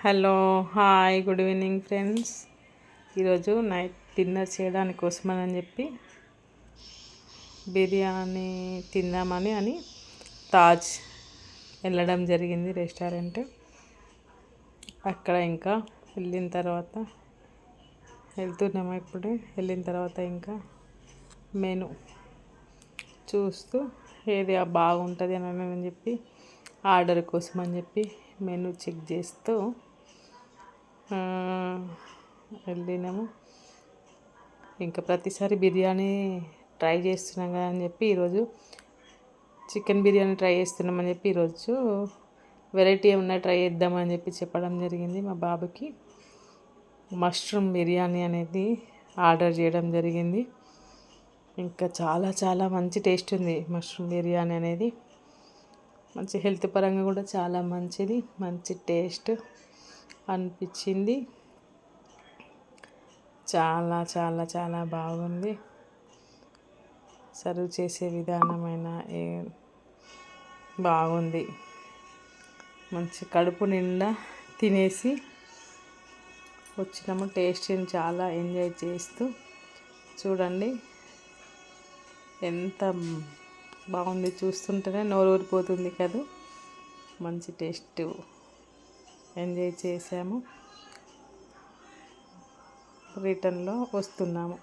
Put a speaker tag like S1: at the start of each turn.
S1: Hello hi good evening friends. ఈరోజు night dinner చేయడానికి కోసమని చెప్పి బిర్యానీ తిందామని అని తాజ్ వెళ్ళడం జరిగింది రెస్టారెంట్. అక్కడ ఇంకా వెళ్ళిన తర్వాత వెళ్తున్నాము ఇప్పుడు వెళ్ళిన తర్వాత ఇంకా మెను చూస్తూ ఏది బాగుంటుంది అని చెప్పి ఆర్డర్ కోసం అని చెప్పి మెను చెక్ చేస్తూ వెళ్ళినాము. ఇంకా ప్రతిసారి బిర్యానీ ట్రై చేస్తున్నాం కదా అని చెప్పి ఈరోజు చికెన్ బిర్యానీ ట్రై చేస్తున్నామని చెప్పి ఈరోజు వెరైటీ ఏమన్నా ట్రై చేద్దామని చెప్పి చెప్పడం జరిగింది మా బాబుకి. మష్రూమ్ బిర్యానీ అనేది ఆర్డర్ చేయడం జరిగింది. ఇంకా చాలా చాలా మంచి టేస్ట్ ఉంది మష్రూమ్ బిర్యానీ అనేది. మంచి హెల్త్ పరంగా కూడా చాలా మంచిది. మంచి టేస్ట్ అనిపించింది. చాలా చాలా చాలా బాగుంది. సర్వ్ చేసే విధానమైన ఏ బాగుంది. మంచి కడుపు నిండా తినేసి వచ్చినాము. టేస్ట్ని చాలా ఎంజాయ్ చేస్తూ చూడండి. ఎంత బాగుంది చూస్తుంటేనే నోరు ఊరిపోతుంది కదా. మంచి టేస్ట్. ఎంజాయ్ చేసాము రిటర్న్లో వస్తున్నాము.